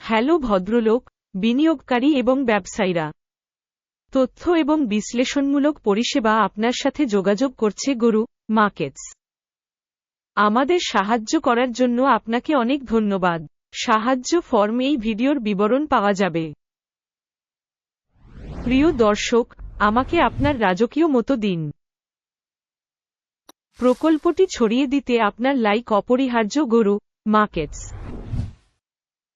Hello ভদ্রলোক, বিনিয়োগকারী এবং ব্যবসায়ীরা। তথ্য এবং বিশ্লেষণমূলক পরিষেবা আপনার সাথে যোগাযোগ করছে গরু, মার্কেটস। আমাদের সাহায্য করার জন্য আপনাকে অনেক ধন্যবাদ। সাহায্য ফর্ম এই ভিডিওর বিবরণ পাওয়া যাবে। প্রিয় দর্শক, আমাকে আপনার রাজকীয় মতো দিন। প্রকল্পটি ছড়িয়ে দিতে আপনার লাইক অপরিহার্য গরু, মার্কেটস।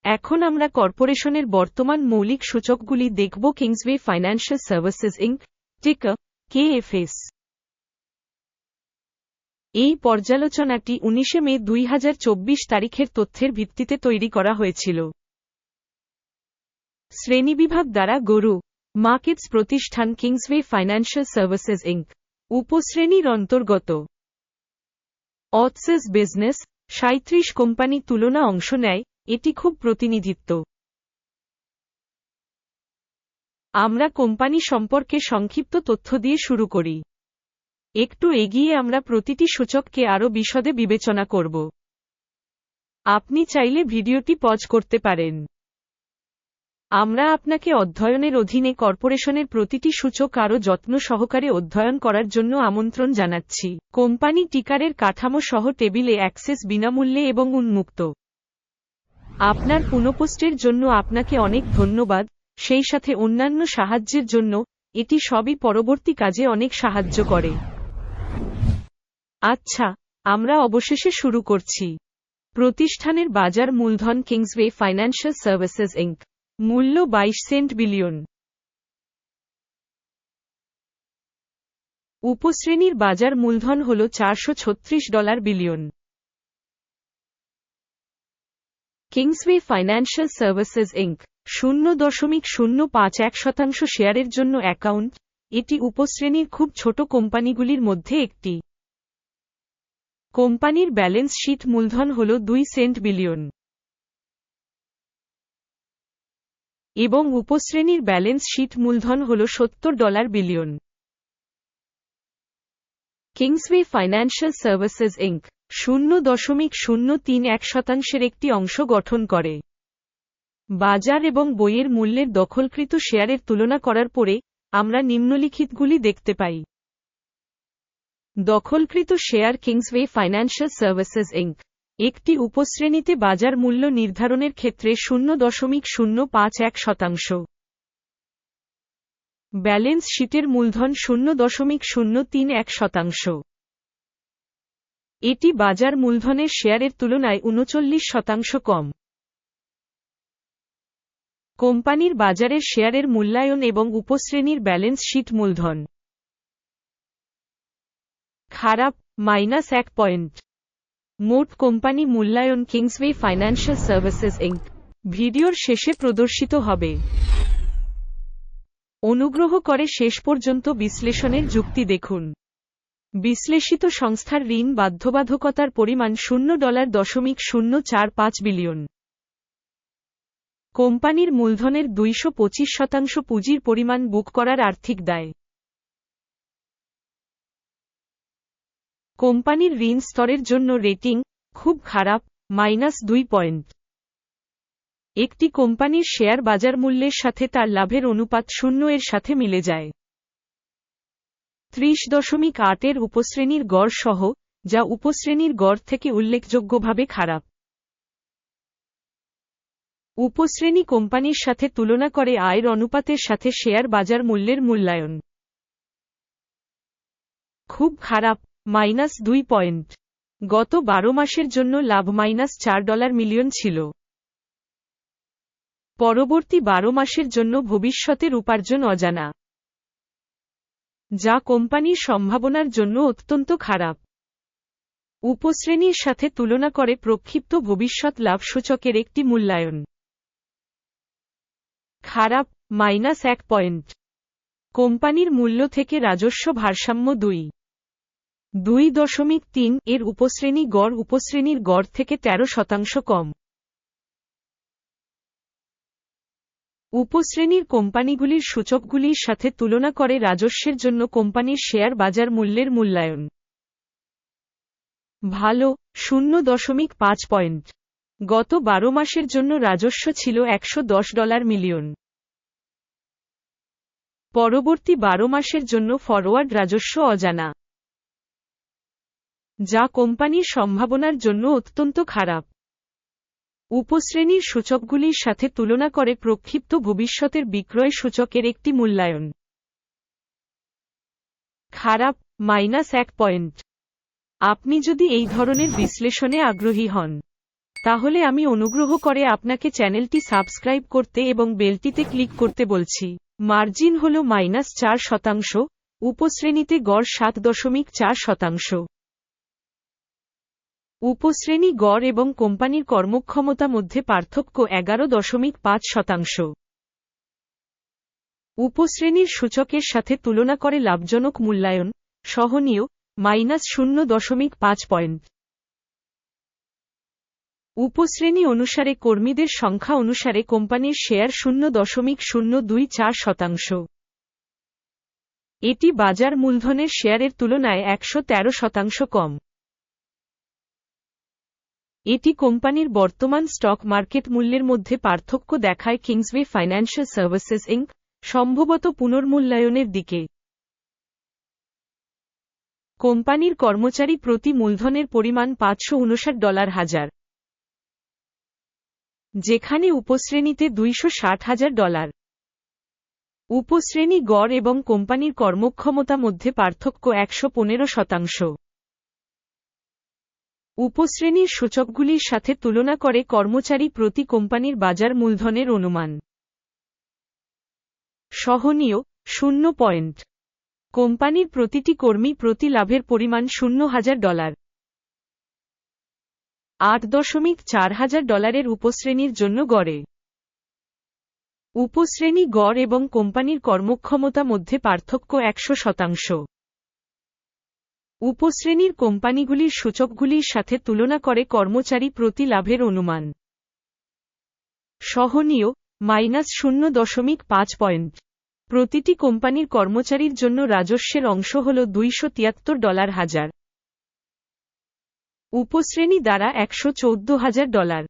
এখন আমরা কর্পোরেশনের বর্তমান মৌলিক সূচকগুলি দেখব কিংসওয়ে ফাইন্যান্সিয়াল সার্ভিসেস ইঙ্ক টিকার কেএফএস। এই পর্যালোচনাটি উনিশে মে দুই হাজার চব্বিশ তারিখের তথ্যের ভিত্তিতে তৈরি করা হয়েছিল। শ্রেণীবিভাগ দ্বারা গরু, মার্কেটস প্রতিষ্ঠান কিংসওয়ে ফাইন্যান্সিয়াল সার্ভিসেস ইঙ্ক উপশ্রেণীর অন্তর্গত। অথসেস বিজনেস সাঁত্রিশ কোম্পানি তুলনা অংশ নেয় এটি খুব প্রতিনিধিত্ব। আমরা কোম্পানি সম্পর্কে সংক্ষিপ্ত তথ্য দিয়ে শুরু করি। একটু এগিয়ে আমরা প্রতিটি সূচককে আরও বিশদে বিবেচনা করব। আপনি চাইলে ভিডিওটি পজ করতে পারেন। আমরা আপনাকে অধ্যয়নের অধীনে কর্পোরেশনের প্রতিটি সূচক আরও যত্ন সহকারে অধ্যয়ন করার জন্য আমন্ত্রণ জানাচ্ছি। কোম্পানি টিকারের কাঠামো সহ টেবিলে অ্যাক্সেস বিনামূল্যে এবং উন্মুক্ত। আপনার পুনঃপুষ্টের জন্য আপনাকে অনেক ধন্যবাদ, সেই সাথে অন্যান্য সাহায্যের জন্য, এটি সবই পরবর্তী কাজে অনেক সাহায্য করে। আচ্ছা আমরা অবশেষে শুরু করছি। প্রতিষ্ঠানের বাজার মূলধন কিংসওয়ে ফাইন্যান্সিয়াল সার্ভিসেস ইঙ্ক মূল্য বাইশ সেন্ট বিলিয়ন। উপশ্রেণীর বাজার মূলধন হল চারশো ছত্রিশ dollar billion. Kingsway Financial Services Inc শূন্য দশমিক শূন্য পাঁচ এক শতাংশ শেয়ারের জন্য অ্যাকাউন্ট। এটি উপশ্রেণীর খুব ছোট কোম্পানিগুলির মধ্যে একটি। কোম্পানির ব্যালেন্স শীট মূলধন হল দুই সেন্ট বিলিয়ন। এবং উপশ্রেণীর ব্যালেন্স শীট মূলধন হল সত্তর dollar billion. Kingsway Financial Services Inc শূন্য দশমিক শূন্য তিন এক শতাংশের একটি অংশ গঠন করে। বাজার এবং বইয়ের মূল্যের দখলকৃত শেয়ারের তুলনা করার পরে, আমরা নিম্নলিখিতগুলি দেখতে পাই। দখলকৃত share Kingsway Financial Services Inc একটি উপশ্রেণীতে বাজার মূল্য নির্ধারণের ক্ষেত্রে শূন্য দশমিক শূন্য পাঁচ এক শতাংশ। ব্যালেন্স শীটের মূলধন শূন্য দশমিক শূন্য তিন এক শতাংশ। এটি বাজার মূলধনের শেয়ারের তুলনায় উনচল্লিশ শতাংশ কম। কোম্পানির বাজারের শেয়ারের মূল্যায়ন এবং উপশ্রেণীর ব্যালেন্স শীট মূলধন। খারাপ, মাইনাস এক পয়েন্ট। মোট কোম্পানি মূল্যায়ন কিংসওয়ে ফাইন্যান্সিয়াল সার্ভিসেস ইঙ্ক ভিডিওর শেষে প্রদর্শিত হবে। অনুগ্রহ করে শেষ পর্যন্ত বিশ্লেষণের যুক্তি দেখুন। বিশ্লেষিত সংস্থার ঋণ বাধ্যবাধকতার পরিমাণ শূন্য ডলার দশমিক শূন্য চার পাঁচ বিলিয়ন। কোম্পানির মূলধনের দুইশো পঁচিশ শতাংশ পুঁজির পরিমাণ বুক করার আর্থিক দায়। কোম্পানির ঋণ স্তরের জন্য রেটিং খুব খারাপ, মাইনাস দুই পয়েন্ট। একটি কোম্পানির শেয়ার বাজার মূল্যের সাথে তার লাভের অনুপাত শূন্য এর সাথে মিলে যায়। ত্রিশ দশমিক আটের উপশ্রেণীর গড় সহ, যা উপশ্রেণীর গড় থেকে উল্লেখযোগ্যভাবে খারাপ। উপশ্রেণী কোম্পানির সাথে তুলনা করে আয়ের অনুপাতের সাথে শেয়ার বাজার মূল্যের মূল্যায়ন। খুব খারাপ, মাইনাস দুই পয়েন্ট। গত বারো মাসের জন্য লাভ মাইনাস চার ডলার মিলিয়ন ছিল। পরবর্তী বারো মাসের জন্য ভবিষ্যতের উপার্জন অজানা। যা কোম্পানির সম্ভাবনার জন্য অত্যন্ত খারাপ। উপশ্রেণীর সাথে তুলনা করে প্রক্ষিপ্ত ভবিষ্যৎ লাভ সূচকের একটি মূল্যায়ন। খারাপ, মাইনাস এক পয়েন্ট। কোম্পানির মূল্য থেকে রাজস্ব ভারসাম্য দুই। দুই দশমিক তিন এর উপশ্রেণী গড় উপশ্রেণীর গড় থেকে ১৩ শতাংশ কম। উপশ্রেণীর কোম্পানিগুলির সূচকগুলির সাথে তুলনা করে রাজস্বের জন্য কোম্পানির শেয়ার বাজার মূল্যের মূল্যায়ন। ভালো, শূন্য দশমিক পাঁচ পয়েন্ট। গত বারো মাসের জন্য রাজস্ব ছিল একশো দশ ডলার মিলিয়ন। পরবর্তী বারো মাসের জন্য ফরওয়ার্ড রাজস্ব অজানা। যা কোম্পানির সম্ভাবনার জন্য অত্যন্ত খারাপ। উপশ্রেণীর সূচকগুলির সাথে তুলনা করে প্রক্ষিপ্ত ভবিষ্যতের বিক্রয় সূচকের একটি মূল্যায়ন। খারাপ, মাইনাস এক পয়েন্ট। আপনি যদি এই ধরনের বিশ্লেষণে আগ্রহী হন, তাহলে আমি অনুগ্রহ করে আপনাকে চ্যানেলটি সাবস্ক্রাইব করতে এবং বেলটিতে ক্লিক করতে বলছি। মার্জিন হল মাইনাস চার শতাংশ, উপশ্রেণীতে গড় সাত দশমিক চার শতাংশ। উপশ্রেণী গড় এবং কোম্পানির কর্মক্ষমতা মধ্যে পার্থক্য এগারো দশমিক পাঁচ শতাংশ। উপশ্রেণীর সূচকের সাথে তুলনা করে লাভজনক মূল্যায়ন, সহনীয়, মাইনাস শূন্য দশমিক পাঁচ পয়েন্ট। উপশ্রেণী অনুসারে কর্মীদের সংখ্যা অনুসারে কোম্পানির শেয়ার শূন্য দশমিক শূন্য দুই চার শতাংশ। এটি বাজার মূলধনের শেয়ারের তুলনায় একশো তেরো শতাংশ কম। এটি কোম্পানির বর্তমান স্টক মার্কেট মূল্যের মধ্যে পার্থক্য দেখায় কিংসওয়ে ফাইন্যান্সিয়াল সার্ভিসেস ইঙ্ক সম্ভবত পুনর্মূল্যায়নের দিকে। কোম্পানির কর্মচারী প্রতি মূলধনের পরিমাণ পাঁচশো উনষাট ডলার হাজার। যেখানে উপশ্রেণীতে দুইশো হাজার ডলার। উপশ্রেণী গড় এবং কোম্পানির কর্মক্ষমতা মধ্যে পার্থক্য একশো পনেরো শতাংশ। উপশ্রেণীর সূচকগুলির সাথে তুলনা করে কর্মচারী প্রতি কোম্পানির বাজার মূলধনের অনুমান। সহনীয়, শূন্য পয়েন্ট। কোম্পানির প্রতিটি কর্মী প্রতি লাভের পরিমাণ শূন্য হাজার ডলার। আট দশমিক চার হাজার ডলারের উপশ্রেণীর জন্য গড়ে। উপশ্রেণী গড় এবং কোম্পানির কর্মক্ষমতা মধ্যে পার্থক্য একশো শতাংশ। উপশ্রেণীর কোম্পানিগুলির সূচকগুলির সাথে তুলনা করে কর্মচারী প্রতি লাভের অনুমান। সহনীয়, মাইনাস শূন্য দশমিক পাঁচ পয়েন্ট। প্রতিটি কোম্পানির কর্মচারীর জন্য রাজস্বের অংশ হল দুইশো তিয়াত্তর ডলার হাজার। উপশ্রেণী দ্বারা একশো চৌদ্দ হাজার ডলার।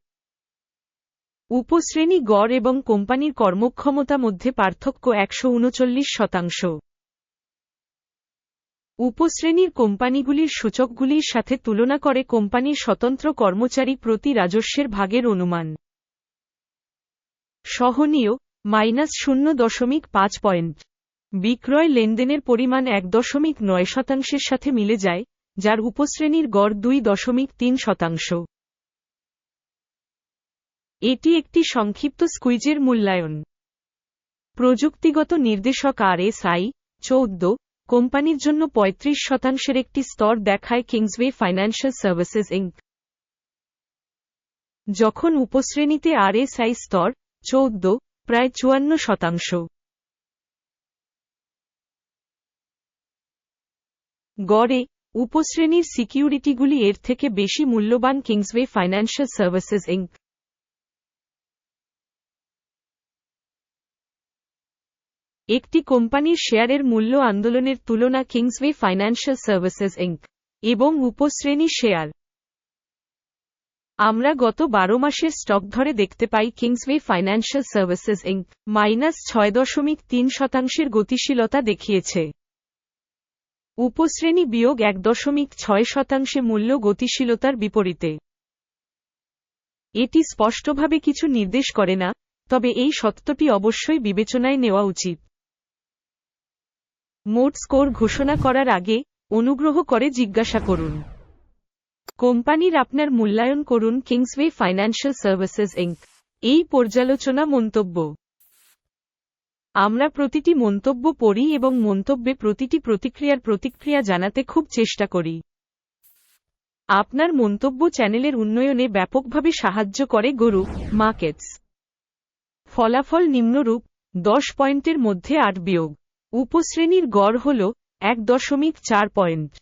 উপশ্রেণী গড় এবং কোম্পানির কর্মক্ষমতা মধ্যে পার্থক্য একশো উনচল্লিশ শতাংশ। উপশ্রেণীর কোম্পানিগুলির সূচকগুলির সাথে তুলনা করে কোম্পানির স্বতন্ত্র কর্মচারী প্রতি রাজস্বের ভাগের অনুমান। সহনীয়, মাইনাস শূন্য দশমিক পাঁচ পয়েন্ট। বিক্রয় লেনদেনের পরিমাণ এক দশমিক নয় শতাংশের সাথে মিলে যায়, যার উপশ্রেণীর গড় দুই দশমিক তিন শতাংশ। এটি একটি সংক্ষিপ্ত স্কুইজের মূল্যায়ন। প্রযুক্তিগত নির্দেশক আর এস আই চৌদ্দ কোম্পানির জন্য ৩৫ শতাংশের একটি স্তর দেখায় কিংসওয়ে ফাইন্যান্সিয়াল সার্ভিসেস ইঙ্ক যখন উপশ্রেণীতে আর এস আই স্তর, চৌদ্দ, প্রায় চুয়ান্ন শতাংশ। গড়ে, উপশ্রেণীর সিকিউরিটিগুলি এর থেকে বেশি মূল্যবান কিংসওয়ে ফাইন্যান্সিয়াল সার্ভিসেস ইঙ্ক একটি কোম্পানির শেয়ারের মূল্য আন্দোলনের তুলনা কিংসওয়ে ফাইন্যান্সিয়াল সার্ভিসেস ইঙ্ক এবং উপশ্রেণী শেয়ার। আমরা গত বারো মাসের স্টক ধরে দেখতে পাই Kingsway Financial Services Inc minus ছয় দশমিক তিন শতাংশের গতিশীলতা দেখিয়েছে। উপশ্রেণী বিয়োগ এক দশমিক ছয় শতাংশে মূল্য গতিশীলতার বিপরীতে। এটি স্পষ্টভাবে কিছু নির্দেশ করে না, তবে এই সত্যটি অবশ্যই বিবেচনায় নেওয়া উচিত। মোট স্কোর ঘোষণা করার আগে অনুগ্রহ করে জিজ্ঞাসা করুন। কোম্পানির আপনার মূল্যায়ন করুন কিংসওয়ে ফাইন্যান্সিয়াল সার্ভিসেস ইঙ্ক এই পর্যালোচনা মন্তব্য। আমরা প্রতিটি মন্তব্য পড়ি এবং মন্তব্যে প্রতিটি প্রতিক্রিয়ার প্রতিক্রিয়া জানাতে খুব চেষ্টা করি। আপনার মন্তব্য চ্যানেলের উন্নয়নে ব্যাপকভাবে সাহায্য করে গরু মার্কেটস। ফলাফল নিম্নরূপ, দশ পয়েন্টের মধ্যে আট বিয়োগ। উপশ্রেণীর গড় হল এক দশমিক চার পয়েন্ট।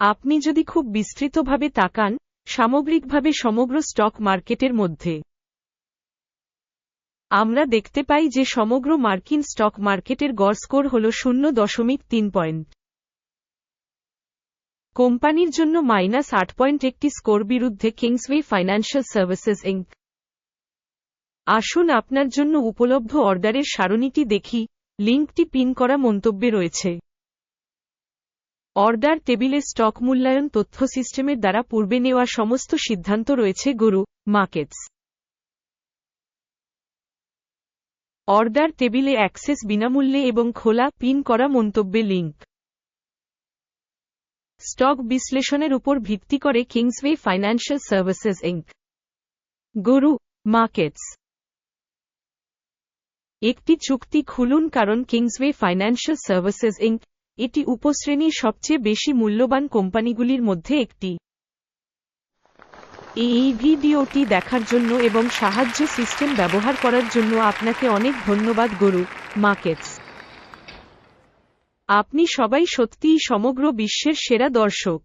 আপনি যদি খুব বিস্তৃতভাবে তাকান, সামগ্রিকভাবে সমগ্র স্টক মার্কেটের মধ্যে। আমরা দেখতে পাই যে সমগ্র মার্কিন স্টক মার্কেটের গড় স্কোর হল শূন্য দশমিক তিন পয়েন্ট। কোম্পানির জন্য মাইনাস আট পয়েন্ট একটি স্কোর বিরুদ্ধে কিংসওয়ে ফাইন্যান্সিয়াল সার্ভিসেস ইঙ্ক আসুন আপনার জন্য উপলব্ধ অর্ডারের সারণীটি দেখি। লিঙ্কটি পিন করা মন্তব্যে রয়েছে। অর্ডার টেবিলে স্টক মূল্যায়ন তথ্য সিস্টেমের দ্বারা পূর্বে নেওয়া সমস্ত সিদ্ধান্ত রয়েছে। গরু, মার্কেটস। অর্ডার টেবিলে অ্যাক্সেস বিনামূল্যে এবং খোলা পিন করা মন্তব্যে লিঙ্ক। স্টক বিশ্লেষণের উপর ভিত্তি করে কিংসওয়ে ফাইন্যান্সিয়াল সার্ভিসেস ইঙ্ক গরু, মার্কেটস। একটি চুক্তি খুলুন কারণ কিংসওয়ে ফাইন্যান্সিয়াল সার্ভিসেস ইঙ্ক এটি উপশ্রেণীর সবচেয়ে বেশি মূল্যবান কোম্পানিগুলির মধ্যে একটি। এই ভিডিওটি দেখার জন্য এবং সাহায্য সিস্টেম ব্যবহার করার জন্য আপনাকে অনেক ধন্যবাদ, গরু মার্কেটস আপনি সবাই সত্যিই সমগ্র বিশ্বের সেরা দর্শক।